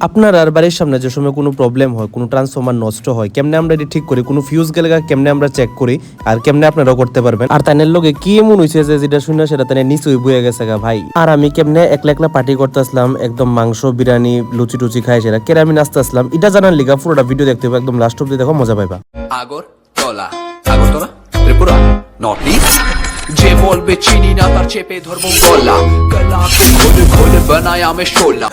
আপনার আর বাড়ির সামনে যে সময় কোনো প্রবলেম হয়, কোনো ট্রান্সফরমার নষ্ট হয়, কেমনে আমরা এটি ঠিক করি, কোনো ফিউজ গেলে কেমনে আমরা চেক করি, আর কেমনে আপনারাও করতে পারবেন? আর তাইনের লগে কি এমন হয়েছে যে যেটা শুনে সেটা তাই নিচুই বয়ে গেছে গা ভাই। আর আমি কেমনে একলা একলা পার্টি করতে আসলাম একদম মাংস, বিরিয়ানি, লুচি টুচি খাই সেটা কেরে আমি নাচতে আসলাম এটা জানার লিগা পুরোটা ভিডিও দেখতে হবে, একদম লাস্ট অব্দি দেখো, মজা পাইবা। আগরতলা আগরতলা? ত্রিপুরা? নর্থ ইস্ট যে বলবে চিনি না, তার চেপে ধরবো গলা গলাকে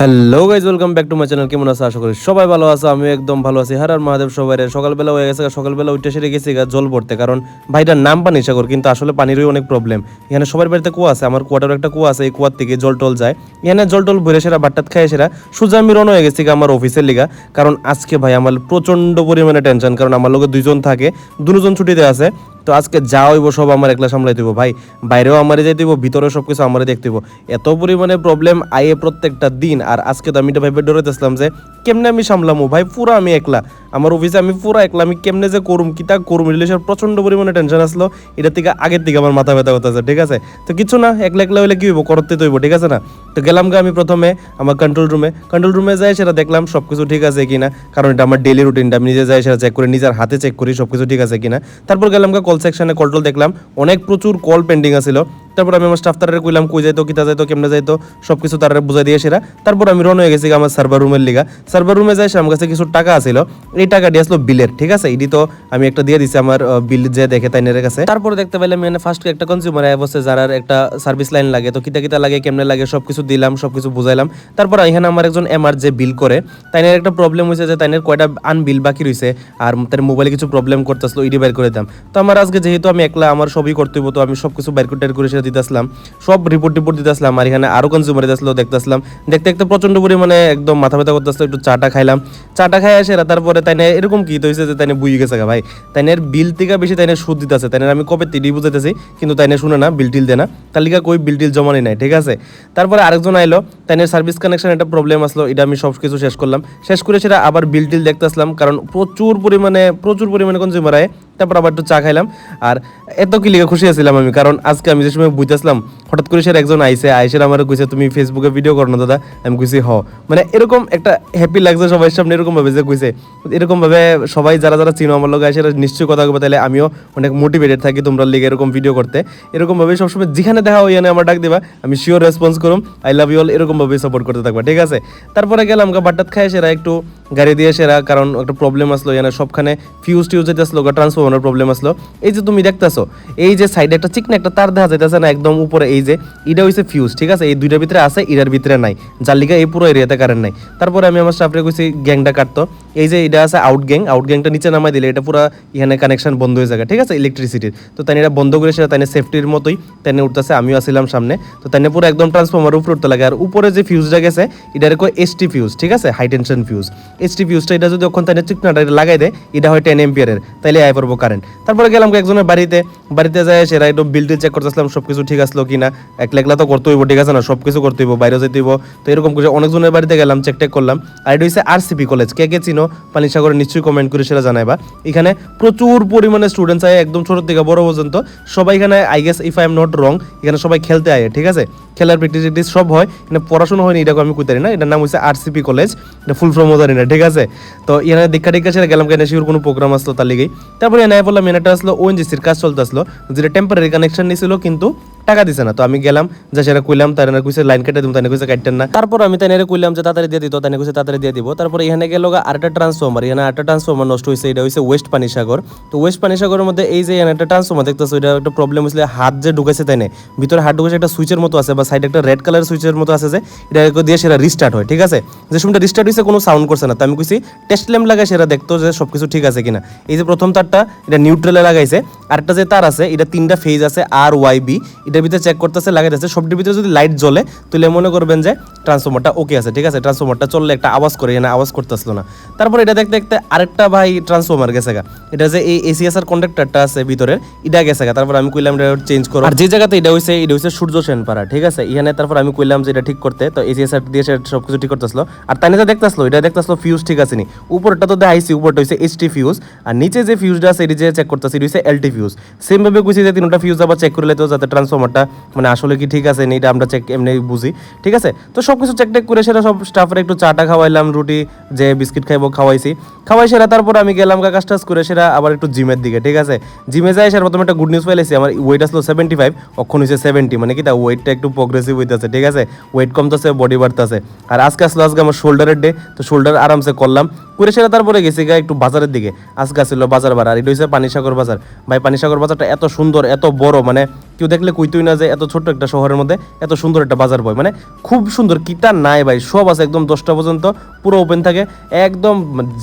hello guys welcome back to my channel কেমন আছে? আশা করি সবাই ভালো আছে। আমি একদম ভালো আছি। আর মহাদেব সবাই সকালবেলা হয়ে গেছে। সকালবেলা উঠে সেরে গেছি জল কারণ ভাইটার নাম পানি সাগর, কিন্তু আসলে পানিরই অনেক প্রবলেম এখানে সবার বাড়িতে কুয়া আছে। আমার কুয়াটার একটা কুয়া আছে, এই কুয়ার থেকে জল টল যায়। এখানে জল টল ভরে সেরা বাট্টাত খায় সেরা সোজা আমি রওনা হয়ে গেছি আমার অফিসের লিগা। কারণ আজকে ভাই আমার প্রচণ্ড পরিমাণে টেনশন কারণ আমার লোকে দুইজন থাকে। দুজন ছুটিতে আছে। তো আজকে যা হইব সব আমার একলা সামলাই দিব, ভাই। বাইরেও আমারে যাই দিব ভিতরেও সব কিছু আমারে দেখতে দিব এত পরিমাণে প্রবলেম আইয়ে প্রত্যেকটা দিন, আর আজকে তো আমি এটা ভাইবে ডরাইতেছিলাম যে, কেমনে আমি সামলামো? ভাই, পুরো আমি একলা। আমার অফিসে আমি পুরো একলা, আমি কেমনে যে করুম কিতা করুম রিলেশন প্রচণ্ড পরিমাণে টেনশন আসলো। এটা থেকে আগের থেকে আমার মাথা ব্যথা করতেছে, ঠিক আছে? তো কিছু না, একলা একলা হইলে কি হইব, করতে তো হইব, ঠিক আছে না? তো গেলাম গা আমি প্রথমে আমার কন্ট্রোল রুমে কন্ট্রোল রুমে যাই সেটা দেখলাম সব কিছু ঠিক আছে কিনা। কারণ এটা আমার ডেলি রুটিনটা আমি নিজে যাই সেটা চেক করি, নিজের হাতে চেক করি সব কিছু ঠিক আছে কিনা। তারপর গেলাম গা কল সেকশনে কল টল দেখলাম। অনেক প্রচুর কল পেন্ডিং আছিল। তারপর আমি আমার স্টাফ তারে কইলাম, কই যাইতো, কিতা যাইতো, কেমনে যাইতো সব কিছু তারা বুঝাই দিয়ে সেরা তারপর আমি রন হয়ে গেছি আমার সার্ভার রুমের লিগা। সার্ভার রুমে যাই আমার কাছে কিছু টাকা আছিল, এই টাকা দিয়ে আসলো বিলের ঠিক আছে? এটি তো আমি একটা দিয়ে দিছি আমার বিল যে দেখে তাই নেরের কাছে। তারপরে দেখতে পাইলাম আমি ফার্স্ট একটা কনজিউমার অ্যাপ আছে, যারা একটা সার্ভিস লাইন লাগে। তো কিতা কিতা লাগে, কেমনে লাগে সব কিছু দিলাম সব কিছু বুঝাইলাম। তারপর এখানে আমার একজন এমআর যে বিল করে, তাইনের একটা প্রবলেম হয়েছে যে তাইনের কয়টা আনবিল বাকি রয়েছে আর তার মোবাইলে কিছু প্রবলেম করতেছিল ইডি বের করে দাম তো আমার আজকে যেহেতু আমি একলা, আমার সবই করতে হইব, তো আমি সব কিছু বের করে করে দিতে আসলাম সব রিপোর্ট টিপোর্ট দিতে আসলাম আর এখানে আরও কনজিউমার দিতে আসলো দেখতে আসলাম দেখতে দেখতে প্রচণ্ড পরিমাণে একদম মাথা ব্যথা করতে আসলো একটু চাটা খাইলাম। চাটা খাই আসে তারপরে তাইনে এরকম কি হয়েছে যে তাইনে বুঝে গেছে ভাই? তাইনের বিল থেকে বেশি তাইনে সুদ দিতে আছে তাইনের আমি কবে তিডি বুঝাইতেছি, কিন্তু তাইনে শুনে না বিল টিল দেয় না। তার লিগা কই বিল টিল জমানি নাই, ঠিক আছে? তারপরে আরেকজন আইলো তাইনের সার্ভিস কানেকশন একটা প্রবলেম আসলো, এটা আমি সব কিছু শেষ করলাম। শেষ করে সেটা আবার বিল টিল দেখতে আসলাম কারণ প্রচুর পরিমাণে প্রচুর পরিমাণে কনজিউমার আয় তারপর আবার একটু চা খাইলাম। আর এত কি লিখে খুশি আছিলাম আমি, কারণ আজকে আমি যে সময় বুঝতেছিলাম, হঠাৎ করে সে একজন আইসে আইসের আমার কইছে, তুমি ফেসবুকে ভিডিও করো না দাদা? আমি কইছি, হ। মানে এরকম একটা হ্যাপি লাগছে সবাই সামনে, এরকম ভাবে যে কইছে। এরকম ভাবে সবাই যারা যারা চিনো আমার লোক আইসে নিশ্চয়ই কথা কবে তাহলে আমিও অনেক মোটিভেটেড থাকি তোমরা লিগে এরকম ভিডিও করতে। এরকম ভাবে সবসময় যেখানে দেখা হয় আমার ডাক দিবা, আমি শিওর রেসপন্স করুম। আই লাভ ইউ অল এরকম ভাবে সাপোর্ট করতে থাকবা, ঠিক আছে? তারপরে গেলাম গা বাট্টাত খাই সেরা একটু গাড়ি দিয়ে সেরা, কারণ একটা প্রবলেম আসলো, এখানে সবখানে ফিউজ টিউজ যেতে আসলো ট্রান্সফরমার প্রবলেম আসলো। এই যে তুমি দেখতেছো, এই যে সাইডে একটা চিকনা একটা তার দেখা যাইতেছে না, একদম উপরে, এই যে, এটা হইছে ফিউজ ঠিক আছে? এই দুইটার ভিতরে আছে, এটার ভিতরে নাই। যার লিগে এই পুরো এরিয়াতে কারেন্ট নাই। তারপরে আমি আমার স্টাফরে কইছি, গ্যাংটা কাটতো। এই যে এটা আছে আউট গ্যাং আউট গ্যাংটা নিচে নামাই দিলে এটা পুরো এখানে কানেকশন বন্ধ হয়ে যাবে, ঠিক আছে? ইলেকট্রিসিটির তো তাই এটা বন্ধ করে সেটা তাই সেফটির মতোই তাই উঠতেছে, আমিও আসছিলাম সামনে। তো তাই পুরো একদম ট্রান্সফর্মার উপরে উঠতে লাগে। আর উপরে যে ফিউজটা গেছে, এটার কয় এসটি ফিউজ ঠিক আছে? হাই টেনশন ফিউজ এসটি ফিউজটা এটা যদি ওখান তাই চিকনাটা এটা লাগাই দেয়, এটা হয় টেন এম্পিয়ারের তাইলে আয় পড়ব কারেন্ট তারপরে গেলাম একজনের বাড়িতে। বাড়িতে যায় সেরা একটু বিল টিল চেক করতেছিলাম সব কিছু ঠিক আসলো কিনা। একলা একলা তো করতে হইব, ঠিক আছে না? সব কিছু করতে হইব, বাইরে যেতে হইব। তো এরকম করে অনেকজনের বাড়িতে গেলাম চেক টেক করলাম। আর এটা হচ্ছে আরসিপি কলেজ কে কে চিনো? পানিসাগরে নিশ্চয়ই কমেন্ট করে সেটা জানাইবা। এখানে প্রচুর পরিমাণে স্টুডেন্টস আয় একদম ছোট থেকে বড় পর্যন্ত। সবাই এখানে I guess if I am not wrong এখানে সবাই খেলতে আয়, ঠিক আছে? খেলার প্র্যাকটিস ট্যাকটিস সব হয়। এখানে পড়াশোনা হয়নি, এটাকে আমি কইতারি না। এটার নাম হচ্ছে আরসিপি কলেজ এটা ফুল ফর্ম জানি না ঠিক আছে? তো এখানে দীক্ষা টিক্ষা সেটা গেলাম কেন? শিওর কোনো প্রোগ্রাম আসলো তার লিগেই। তারপরে এনে বললাম এনাটা আসলো ওএনজিসির কাজ চলতে আসলো। যেটা টেম্পোরারি কানেকশন নিয়েছিল কিন্তু টাকা দিছে না। তো আমি গেলাম, যা সেটা কইলাম, তার না কইছে, লাইন কেটে দিম তাই কইছে কাটতেন না। তারপর আমি তাই কইলাম যে তাড়াতাড়ি দিয়ে দিত তাই কইছে তাড়াতাড়ি দিয়ে দিব। তারপর এখানে গেল আরেকটা ট্রান্সফরমার এখানে আরেকটা ট্রান্সফরমার নষ্ট হয়েছে এটা হইছে ওয়েস্ট পানি সাগর তো ওয়েস্ট পানি সাগরের মধ্যে এই যে একটা ট্রান্সফরমার দেখতেছো, এটা একটা প্রবলেম হয়েছিল হাত যে ঢুকেছে তাই ভিতরে হাত ঢুকেছে একটা সুইচের মতো আছে, বা সাইডে একটা রেড কালার সুইচের মতো আছে যে, এটা দিয়ে সেটা রিস্টার্ট হয়, ঠিক আছে? যে সময়টা রিস্টার্ট হয়েছে কোনো সাউন্ড করছে না। তো আমি কইছি টেস্ট ল্যাম্প লাগাই, সেটা দেখতো যে সবকিছু ঠিক আছে কিনা। এই যে প্রথম তারটা, এটা নিউট্রালে লাগাইছে। আরেকটা যে তার আছে, এটা তিনটা ফেজ আছে আর ওয়াই বি এটার ভিতরে চেক করতেছে লাগাইতেছে সবটির ভিতরে যদি লাইট জ্বলে, তাহলে মনে করবেন যে ট্রান্সফরমারটা ওকে আছে, ঠিক আছে? ট্রান্সফর্মারটা চললে একটা আওয়াজ করে, এখানে আওয়াজ করতেছিল না। তারপর এটা দেখতে দেখতে আরেকটা ভাই ট্রান্সফর্মার গেছে গা। এটা যে এই এসিএসআর কন্ডাক্টরটা আছে ভিতরের, এটা গেছে গা। তারপর আমি কইলাম এটা চেঞ্জ করো। আর যে জায়গাতে এটা হইছে এটা হইছে সূর্য সেনপাড়া ঠিক আছে? এখানে তারপর আমি কইলাম যে এটা ঠিক করতে, তো এসিএসআর দিয়ে সেটা সবকিছু ঠিক করতেছিল। আর তাই যা দেখতেছিল, এটা দেখতেছিল ফিউজ ঠিক আছে নি। উপরটা তো দেখাইছি, উপরটা হইছে এইচটি ফিউজ আর নিচে যে ফিউজটা আছে, এটি যে চেক করতেছি, এটা হইছে এলটি ফিউজ সেম ভাবে কইছি যে তিনটা ফিউজ আবার চেক করলে তো যাতে ট্রান্সফরমার কাস্টমারটা মানে আসলে কি ঠিক আছে এটা আমরা চেক এমনি বুঝি, ঠিক আছে? তো সব কিছু চেক টেক করে সেটা সব স্টাফের একটু চাটা খাওয়াইলাম, রুটি, যে বিস্কিট খাইবো খাওয়াইছি। খাওয়াই সেরা, তারপর আমি গেলাম কাজ টাজ করে সেটা আবার একটু জিমের দিকে, ঠিক আছে? জিমে যাই সেটা প্রথমে একটা গুড নিউজ পাইলেছি আমার ওয়েট আসলো সেভেন্টি ফাইভ অক্ষণ হয়েছে সেভেন্টি মানে কি তা ওয়েটটা একটু প্রগ্রেসিভ হইতেছে, ঠিক আছে? ওয়েট কমতেছে বডি বাড়তেছে। আর আজকে আসলো আজকে আমার শোল্ডারের ডে তো শোল্ডার আরামসে করলাম, করে সেটা তারপরে গেছি গা একটু বাজারের দিকে। আজকে আসছিল বাজার বার আর এটা হচ্ছে পানিসাগর বাজার। ভাই, পানিসাগর বাজারটা এত সুন্দর, এত বড় মানে কেউ দেখলে কইতই না যে এত ছোট্ট একটা শহরের মধ্যে এত সুন্দর একটা বাজার বয়। মানে খুব সুন্দর কিটা নাই ভাই, সব আছে একদম দশটা পর্যন্ত। পুরো ওপেন থাকে। একদম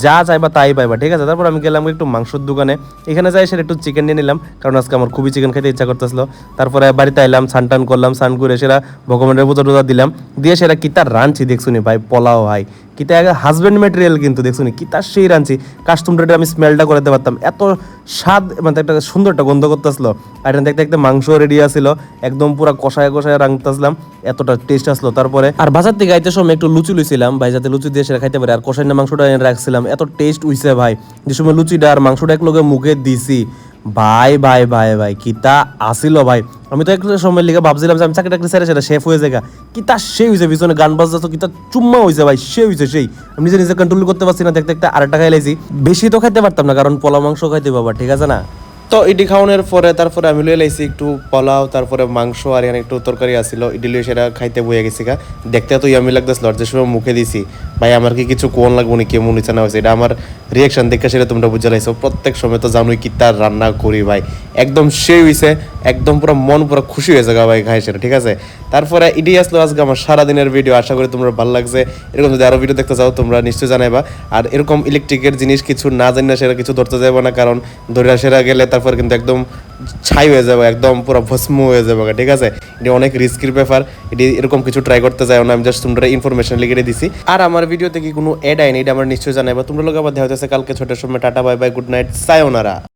যা চাইবা তাই পাইবা, ঠিক আছে? তারপর আমি গেলাম একটু মাংসের দোকানে। এখানে যাই সেটা একটু চিকেন নিয়ে নিলাম, কারণ আজকে আমার খুবই চিকেন খেতে ইচ্ছা করতেছিল। তারপরে বাড়িতে আইলাম সান টান করলাম সান করে সেটা ভগবানের পূজা টুজা দিলাম। দিয়ে সেটা কিতা রাঁধছি, দেখছুনি ভাই? পোলাও ভাই। কিতা হাজবেন্ড মেটেরিয়াল কিন্তু, দেখছুনি? কিতা সেই রাঁধছি। কাস্টমারটা আমি স্মেলটা করতে পারতাম। এত স্বাদ মানে একটা সুন্দর একটা গন্ধ করতেছিল। আর এটা দেখতে দেখতে মাংস রেডি আছিল। একদম পুরো কষায় কষায় রাঙতেছিলাম এতটা টেস্ট আসলো। তারপরে আর বাজার থেকে আইতে সময় একটু লুচি লুইছিলাম। ভাই যাতে লুচি দিয়ে সেটা খাইতে পারে। আর কষাই না মাংসটা এনে রাখছিলাম। এত টেস্ট উইছে ভাই। যে সময় লুচিটা আর মাংসটা এক লোকে মুখে দিছি। ভাই ভাই ভাই ভাই কিতা আসিল ভাই। আমি তো একটু সময় লিখে ভাবছিলাম যে আমি চাকরি টাকরি ছেড়ে সেটা শেফ হয়ে যায় কিতা সে হয়েছে পিছনে গান বাজতে তো কিতা চুম্মা হয়েছে ভাই সে হয়েছে সেই। আমি নিজে নিজে কন্ট্রোল করতে পারছি না, দেখতে দেখতে আরেকটা খাই লাইছি। বেশি তো খাইতে পারতাম না, কারণ পোলা মাংস খাইতে বাবা ঠিক আছে না? তো ইডি খাওয়ানোর পরে, তারপরে আমি লুয়ে লাইছি একটু পোলাও, তারপরে মাংস, আর এখানে একটু তরকারি আসিল ইডি লুয়ে সেটা খাইতে বইয়া গেছি গা। দেখতে তো ইয়ামি লাগতেছিল যে সময় মুখে দিছি। ভাই, আমার কি কিছু কোন লাগবো নি কেমন ইচ্ছা না হয়েছে এটা আমার রিয়াকশন দেখে সেটা তোমরা বুঝে লাইছো। প্রত্যেক সময় তো জানোই কি তার রান্না করি ভাই। একদম সে হইছে, একদম পুরো মন পুরো খুশি হয়েছে গা ভাই খাই সেটা ঠিক আছে? তারপরে ইডি আসলো আজকে আমার সারাদিনের ভিডিও আশা করি তোমরা ভালো লাগছে। এরকম যদি আরও ভিডিও দেখতে চাও, তোমরা নিশ্চয়ই জানাইবা। আর এরকম ইলেকট্রিকের জিনিস কিছু না জানি না সেটা কিছু ধরতে যাব না, কারণ ধরে সেরা গেলে তারপর কিন্তু একদম ছাই হয়ে যাবে, একদম পুরো ভস্ম হয়ে যাবে, ঠিক আছে? এটি অনেক রিস্কির ব্যাপার। এটি এরকম কিছু ট্রাই করতে চাই না, আমি জাস্ট তোমরা ইনফরমেশন লিখে দিছি। আর আমার ভিডিওতে কি কোনো এড আইনি এটা আমার নিশ্চয়ই জানাই বা তোমরা লোক আবার দেখা হচ্ছে কালকে ছোটের সময়, tata bye bye good night sayonara